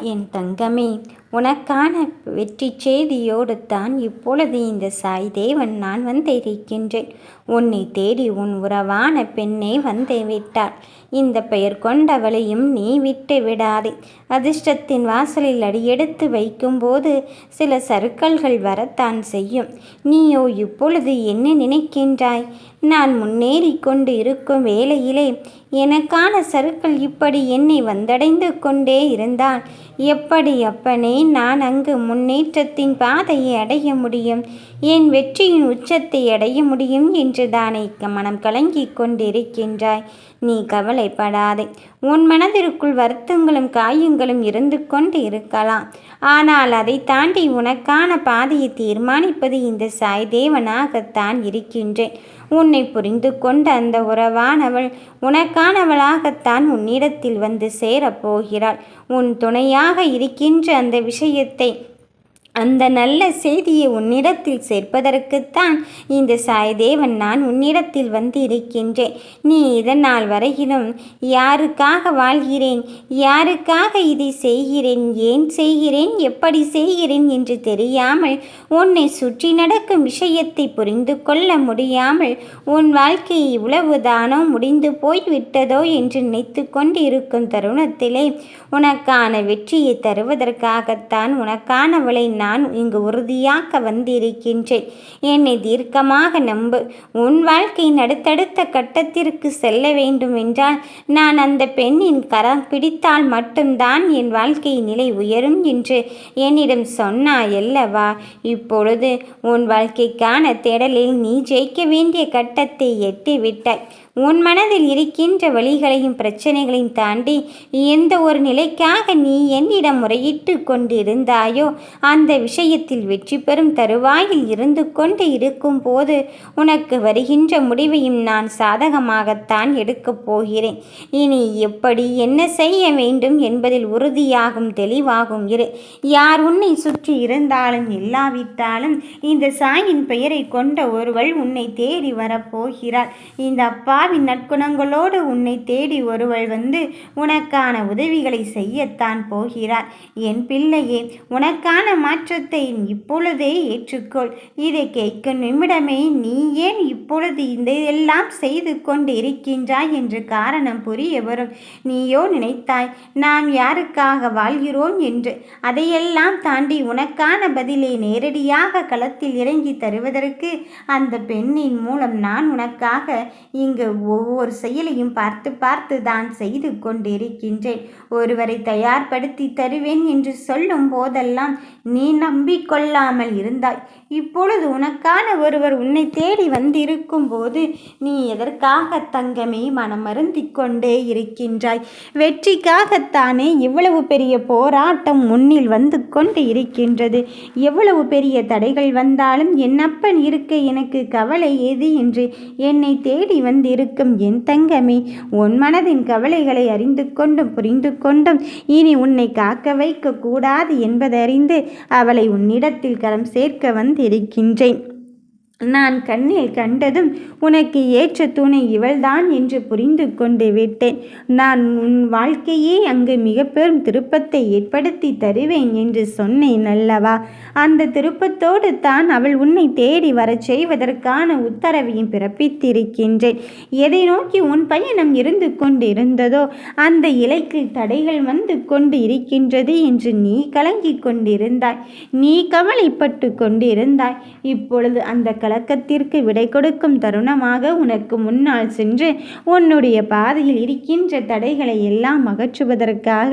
என் தங்கமே உனக்கான வெற்றி செய்தியோடு தான் இப்பொழுது இந்த சாய் தேவன் நான் வந்திருக்கின்றேன். உன்னை தேடி உன் உறவான பெண்ணே வந்து விட்டாள். இந்த பெயர் கொண்டவளையும் நீ விட்டு விடாதே. அதிர்ஷ்டத்தின் வாசலில் அடியெடுத்து வைக்கும்போது சில சறுக்கல்கள் வரத்தான் செய்யும். நீயோ இப்பொழுது என்ன நினைக்கின்றாய்? நான் முன்னேறி கொண்டு இருக்கும் வேளையிலே எனக்கான சறுக்கள் இப்படி என்னை வந்தடைந்து கொண்டே இருந்தால் எப்படி அப்பனே நான் அங்கு முன்னேற்றத்தின் பாதையை அடைய முடியும்? என் வெற்றியின் உச்சத்தை அடைய முடியும் என்று தானே மனம் கலங்கி கொண்டிருக்கின்றாய். நீ கவலைப்படாதே. உன் மனதிற்குள் வருத்தங்களும் காயங்களும் இருந்து கொண்டு இருக்கலாம். ஆனால் அதை தாண்டி உனக்கான பாதையை தீர்மானிப்பது இந்த சாய் தேவனாகத்தான் இருக்கின்றேன். உன்னை புரிந்து கொண்ட அந்த உறவானவள் உனக்கானவளாகத்தான் உன்னிடத்தில் வந்து சேரப்போகிறாள். உன் துணையாக இருக்கின்ற அந்த விஷயத்தை அந்த நல்ல செய்தியை உன்னிடத்தில் சேர்ப்பதற்குத்தான் இந்த சாய்தேவன் நான் உன்னிடத்தில் வந்து இருக்கின்றேன் நீ இதனால் வரையிலும் யாருக்காக வாழ்கிறேன்? யாருக்காக இதை செய்கிறேன்? ஏன் செய்கிறேன்? எப்படி செய்கிறேன் என்று தெரியாமல் உன்னை சுற்றி நடக்கும் விஷயத்தை புரிந்து கொள்ள முடியாமல் உன் வாழ்க்கை இவ்வளவுதானோ முடிந்து போய்விட்டதோ என்று நினைத்து கொண்டிருக்கும் தருணத்திலே உனக்கான வெற்றியை தருவதற்காகத்தான் உனக்கானவளை நான் நான் இங்கு உறுதியாக்க வந்திருக்கின்றேன். என்னை தீர்க்கமாக நம்பு. உன் வாழ்க்கையின் அடுத்தடுத்த கட்டத்திற்கு செல்ல வேண்டும் என்றால் நான் அந்த பெண்ணின் கரம் பிடித்தால் மட்டும்தான் என் வாழ்க்கை நிலை உயரும் என்று என்னிடம் சொன்னாயல்லவா? இப்பொழுது உன் வாழ்க்கைக்கான தேடலில் நீ ஜெயிக்க வேண்டிய கட்டத்தை எட்டிவிட்டாய். உன் மனதில் இருக்கின்ற வழிகளையும் பிரச்சனைகளையும் தாண்டி எந்த ஒரு நிலைக்காக நீ என்னிடம் முறையிட்டு கொண்டிருந்தாயோ அந்த விஷயத்தில் வெற்றி பெறும் தருவாயில் இருந்து கொண்டு இருக்கும் போது உனக்கு வருகின்ற முடிவையும் நான் சாதகமாகத்தான் எடுக்கப் போகிறேன். இனி எப்படி என்ன செய்ய வேண்டும் என்பதில் உறுதியாகும் தெளிவாகும். இரு. யார் உன்னை சுற்றி இருந்தாலும் இல்லாவிட்டாலும் இந்த சாயின் பெயரை கொண்ட ஒருவள் உன்னை தேடி வரப்போகிறாள் இந்த அப்பா ஆவின் நற்குணங்களோடு உன்னை தேடி ஒருவள் வந்து உனக்கான உதவிகளை செய்யத்தான் போகிறார். என் பிள்ளையே உனக்கான மாற்றத்தை இப்பொழுதே ஏற்றுக்கொள். இதை கேட்கும் நிமிடமே நீ ஏன் இப்பொழுது இதையெல்லாம் எல்லாம் செய்து கொண்டு இருக்கின்றாய் என்று காரணம் புரிய வரும். நீயோ நினைத்தாய் நாம் யாருக்காக வாழ்கிறோம் என்று. அதையெல்லாம் தாண்டி உனக்கான பதிலை நேரடியாக களத்தில் இறங்கி தருவதற்கு அந்த பெண்ணின் மூலம் நான் உனக்காக இங்கு ஒவ்வொரு செயலையும் பார்த்து பார்த்து தான் செய்து கொண்டிருக்கின்றேன். ஒருவரை தயார்படுத்தி தருவேன் என்று சொல்லும் போதெல்லாம் நீ நம்பிக்கொள்ளாமல் இருந்தாய். இப்பொழுது உனக்கான ஒருவர் உன்னை தேடி வந்திருக்கும் போது நீ எதற்காக தங்கமே மனமருந்தி கொண்டே இருக்கின்றாய்? வெற்றிக்காகத்தானே இவ்வளவு பெரிய போராட்டம் முன்னில் வந்து கொண்டு இருக்கின்றது. எவ்வளவு பெரிய தடைகள் வந்தாலும் என்னப்பன் இருக்க எனக்கு கவலை ஏது என்று என்னை தேடி இருக்கும் என் தங்கமே உன் மனதின் கவலைகளை அறிந்து கொண்டும் புரிந்து கொண்டும் இனி உன்னை காக்க வைக்க கூடாது என்பதறிந்து அவளை உன்னிடத்தில் கரம் சேர்க்க வந்திருக்கின்றேன். நான் கண்ணில் கண்டதும் உனக்கு ஏற்ற துணை இவள்தான் என்று புரிந்து கொண்டு விட்டேன். நான் உன் வாழ்க்கையே அங்கு மிக பெரும் திருப்பத்தை ஏற்படுத்தி தருவேன் என்று சொன்னேன் அல்லவா? அந்த திருப்பத்தோடு தான் அவள் உன்னை தேடி வரச் செய்வதற்கான உத்தரவையும் பிறப்பித்திருக்கின்றேன். எதை நோக்கி உன் பயணம் இருந்து கொண்டிருந்ததோ அந்த இலைக்கு தடைகள் வந்து கொண்டு இருக்கின்றது என்று நீ கலங்கி கொண்டிருந்தாய். நீ கவலைப்பட்டு கொண்டிருந்தாய். இப்பொழுது அந்த கலக்கத்திற்கு விடை கொடுக்கும் தருணமாக உனக்கு முன்னால் சென்று உன்னுடைய பாதையில் இருக்கின்ற தடைகளை எல்லாம் அகற்றுவதற்காக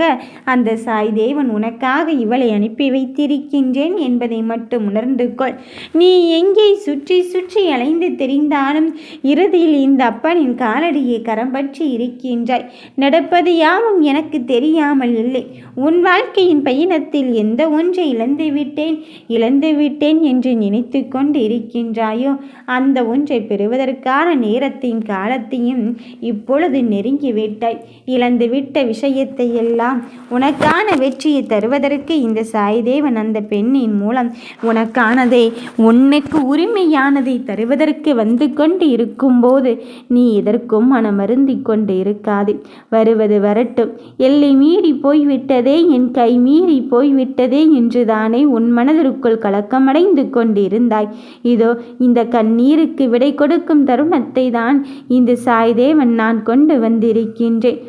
அந்த சாய் தேவன் உனக்காக இவளை அனுப்பி வைத்திருக்கின்றேன் என்பதை மட்டும் உணர்ந்து கொள். நீ எங்கே சுற்றி சுற்றி அலைந்து தெரிந்தாலும் இறுதியில் இந்த அப்பனின் காலடியை கரம் பற்றி இருக்கின்றாய். நடப்பது யாவும் எனக்கு தெரியாமல் இல்லை. உன் வாழ்க்கையின் பயணத்தில் எந்த ஒன்றை இழந்து விட்டேன் இழந்து விட்டேன் என்று நினைத்து கொண்டு இருக்கின்றாய். இருக்கின்றாயோ அந்த ஒன்றை பெறுவதற்கான நேரத்தையும் காலத்தையும் இப்பொழுது நெருங்கிவிட்டாய். இழந்துவிட்ட விஷயத்தை எல்லாம் உனக்கான வெற்றியை தருவதற்கு இந்த சாய்தேவன் அந்த பெண்ணின் மூலம் உனக்கானதை உன்னுக்கு உரிமையானதை தருவதற்கு வந்து கொண்டு இருக்கும்போது நீ எதற்கும் மனமருந்தி கொண்டு இருக்காது. வருவது வரட்டும். எல்லை மீறி போய்விட்டதே என் கை மீறி போய்விட்டதே என்றுதானே உன் மனதிற்குள் கலக்கமடைந்து கொண்டிருந்தாய். இதோ இந்த கண்ணீருக்கு விடை கொடுக்கும் தருணத்தை தான் இந்த சாய்தேவன் நான் கொண்டு வந்திருக்கின்றேன்.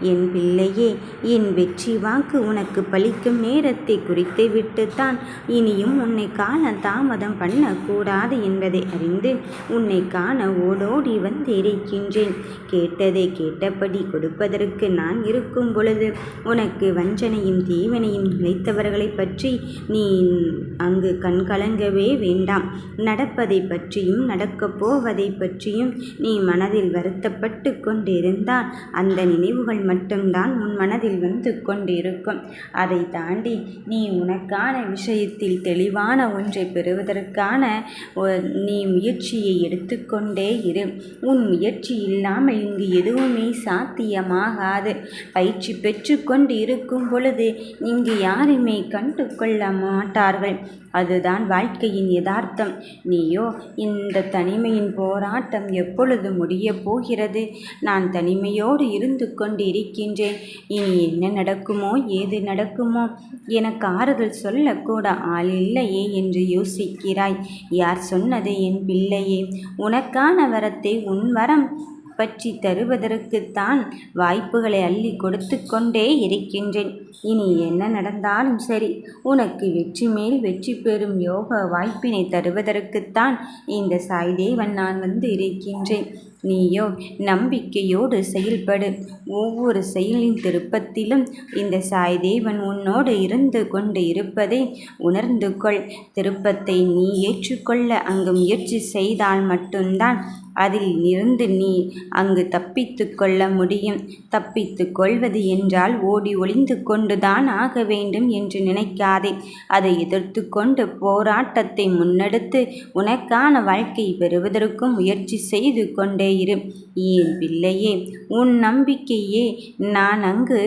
என் பிள்ளையே என் வெற்றி வாக்கு உனக்கு பலிக்கும் நேரத்தை குறித்து விட்டுத்தான். இனியும் உன்னை காண தாமதம் பண்ணக்கூடாது என்பதை அறிந்து உன்னை காண ஓடோடி வந்திருக்கின்றேன். கேட்டதை கேட்டபடி கொடுப்பதற்கு நான் இருக்கும் பொழுது உனக்கு வஞ்சனையும் தீவனையும் நினைத்தவர்களை பற்றி நீ அங்கு கண்கலங்கவே வேண்டாம். நடப்பதை பற்றியும் நடக்கப் போவதை பற்றியும் நீ மனதில் வருத்தப்பட்டு கொண்டிருந்தால் அந்த நினைவுகள் மட்டும்தான் உன் மனதில் வந்து கொண்டிருக்கும். அதை தாண்டி நீ உனக்கான விஷயத்தில் தெளிவான ஒன்றை பெறுவதற்கான நீ முயற்சியை எடுத்துக்கொண்டே இரு. உன் முயற்சி இல்லாமல் இங்கு எதுவுமே சாத்தியமாகாது. பயிற்சி பெற்று கொண்டு இருக்கும் பொழுது இங்கு யாருமே கண்டு கொள்ள மாட்டார்கள். அதுதான் வாழ்க்கையின் யதார்த்தம். நீயோ இந்த தனிமையின் போராட்டம் எப்பொழுது முடியப் போகிறது? நான் தனிமையோடு இருந்து கொண்டு இருக்கின்றேன் இனி என்ன நடக்குமோ ஏது நடக்குமோ எனக்கு ஆறுதல் சொல்லக்கூட ஆள் இல்லையே என்று யோசிக்கிறாய். யார் சொன்னது என் பிள்ளையே? உனக்கான வரத்தை உன் வரம். பற்றி தருவதற்குத்தான் வாய்ப்புகளை அள்ளி கொடுத்து கொண்டே இருக்கின்றேன். இனி என்ன நடந்தாலும் சரி உனக்கு வெற்றி மேல் வெற்றி பெறும் யோக வாய்ப்பினை தருவதற்குத்தான் இந்த சாய்தேவன் நான் வந்து இருக்கின்றேன். நீயோ நம்பிக்கையோடு செயல்படு. ஒவ்வொரு செயலின் திருப்பத்திலும் இந்த சாய்தேவன் உன்னோடு இருந்து கொண்டு இருப்பதை உணர்ந்து கொள். திருப்பத்தை நீ ஏற்றுக்கொள்ள அங்கு முயற்சி செய்தால் மட்டும்தான் அதில் இருந்து நீ அங்கு தப்பித்து கொள்ள முடியும். தப்பித்து கொள்வது என்றால் ஓடி ஒளிந்து கொண்டுதான் ஆக வேண்டும் என்று நினைக்காதே. அதை எதிர்த்து கொண்டு போராட்டத்தை முன்னெடுத்து உனக்கான வாழ்க்கை பெறுவதற்கும் முயற்சி செய்து கொண்டே இரு. ஏன் பிள்ளையே உன் நம்பிக்கையே நான் அங்கு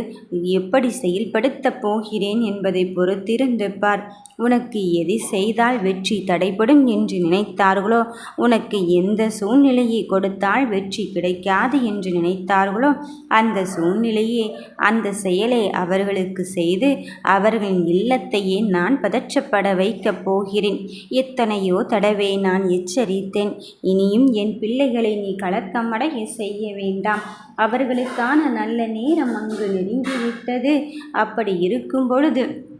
எப்படி செயல்படுத்தப் போகிறேன் என்பதை பொறுத்திருந்து பார். உனக்கு எது செய்தால் வெற்றி தடைபடும் என்று நினைத்தார்களோ உனக்கு எந்த சூழ்நிலையை கொடுத்தால் வெற்றி கிடைக்காது என்று நினைத்தார்களோ அந்த சூழ்நிலையே அந்த செயலை அவர்களுக்கு செய்து அவர்களின் இல்லத்தையே நான் பதற்றப்பட வைக்கப் போகிறேன். எத்தனையோ தடவை நான் எச்சரித்தேன் இனியும் என் பிள்ளைகளை நீ கலக்கமடைய செய்ய வேண்டாம். அவர்களுக்கான நல்ல நேரம் அங்கு நெருங்கிவிட்டது. அப்படி இருக்கும் பொழுது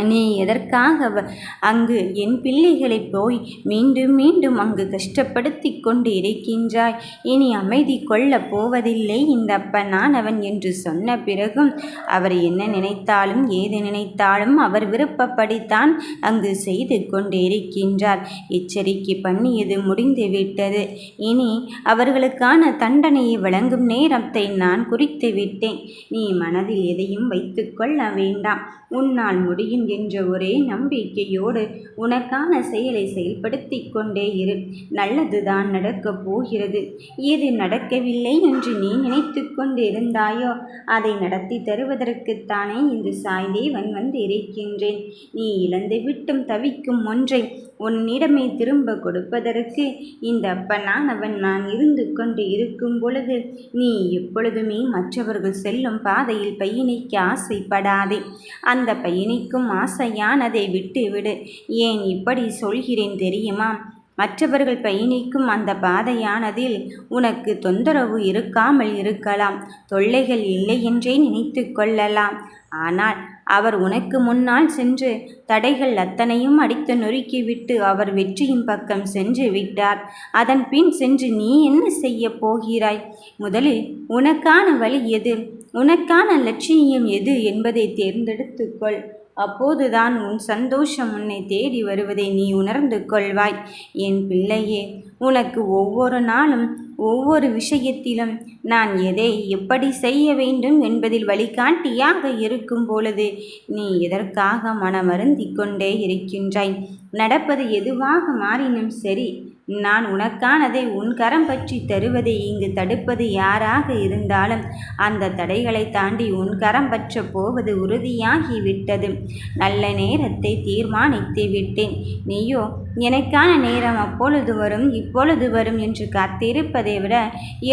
நீ எதற்காக அங்கு என் பிள்ளைகளை போய் மீண்டும் மீண்டும் அங்கு கஷ்டப்படுத்தி கொண்டு இருக்கின்றாய்? இனி அமைதி கொள்ளப் போவதில்லை இந்த அப்பனான் அவன் என்று சொன்ன பிறகும் அவர் என்ன நினைத்தாலும் ஏது நினைத்தாலும் அவர் விருப்பப்படித்தான் அங்கு செய்து கொண்டு இருக்கின்றார். எச்சரிக்கை பண்ணியது முடிந்து விட்டது. இனி அவர்களுக்கான தண்டனையை வழங்கும் நேரத்தை நான் குறித்து விட்டேன். நீ மனதில் எதையும் வைத்துக்கொள்ள வேண்டாம். உன்னால் முடியும் என்ற ஒரே நம்பிக்கையோடு உனக்கான செயலை செயல்படுத்தி கொண்டே இரு. நல்லதுதான் நடக்கப் போகிறது. எது நடக்கவில்லை என்று நீ நினைத்து கொண்டிருந்தாயோ அதை நடத்தி தருவதற்குத்தானே இந்த சாய்தேவன் வந்து இருக்கின்றேன். நீ இழந்து விட்டும் தவிக்கும் ஒன்றை உன்னிடமே திரும்ப கொடுப்பதற்கு இந்த அப்பனானவன் நான் இருந்து கொண்டு இருக்கும் பொழுது நீ எப்பொழுதுமே மற்றவர்கள் செல்லும் பாதையில் பயணிக்க ஆசைப்படாதே. அந்த பயணிக்கும் ஆசையானதை விட்டுவிடு. ஏன் இப்படி சொல்கிறேன் தெரியுமா? மற்றவர்கள் பயணிக்கும் அந்த பாதையானதில் உனக்கு தொந்தரவு இருக்காமல் இருக்கலாம். தொல்லைகள் இல்லை என்றே நினைத்து கொள்ளலாம். ஆனால் அவர் உனக்கு முன்னால் சென்று தடைகள் அத்தனையும் அடித்து நொறுக்கிவிட்டு அவர் வெற்றியின் பக்கம் சென்று விட்டார். அதன் பின் சென்று நீ என்ன செய்ய போகிறாய்? முதலில் உனக்கான வழி எது? உனக்கான லட்சியம் எது என்பதை தேர்ந்தெடுத்துக்கொள் அப்போதுதான் உன் சந்தோஷம் உன்னை தேடி வருவதை நீ உணர்ந்து கொள்வாய். என் பிள்ளையே உனக்கு ஒவ்வொரு நாளும் ஒவ்வொரு விஷயத்திலும் நான் எதை எப்படி செய்ய வேண்டும் என்பதில் வழிகாட்டியாக இருக்கும் பொழுது நீ எதற்காக மனமருந்திக் கொண்டே இருக்கின்றாய்? நடப்பது எதுவாக மாறினும் சரி நான் உனக்கானதை உன் கரம் பற்றி தருவதை இங்கு தடுப்பது யாராக இருந்தாலும் அந்த தடைகளை தாண்டி உன் கரம் பற்ற போவது உறுதியாகி விட்டது நல்ல நேரத்தை தீர்மானித்து விட்டேன். நீயோ எனக்கான நேரம் அப்பொழுது வரும் இப்பொழுது வரும் என்று காத்திருப்பதை விட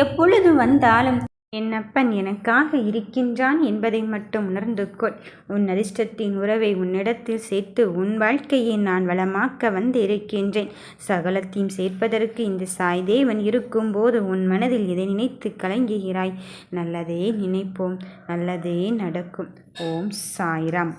எப்பொழுது வந்தாலும் என் அப்பன் எனக்காக இருக்கின்றான் என்பதை மட்டும் உணர்ந்து கொள் உன் அதிர்ஷ்டத்தின் உறவை உன்னிடத்தில் சேர்த்து உன் வாழ்க்கையை நான் வளமாக்க வந்து இருக்கின்றேன் சகலத்தையும் சேர்ப்பதற்கு இந்த சாய்தேவன் இருக்கும்போது உன் மனதில் இதை நினைத்து கலங்குகிறாய்? நல்லதே நினைப்போம் நல்லதே நடக்கும். ஓம் சாய்ராம்.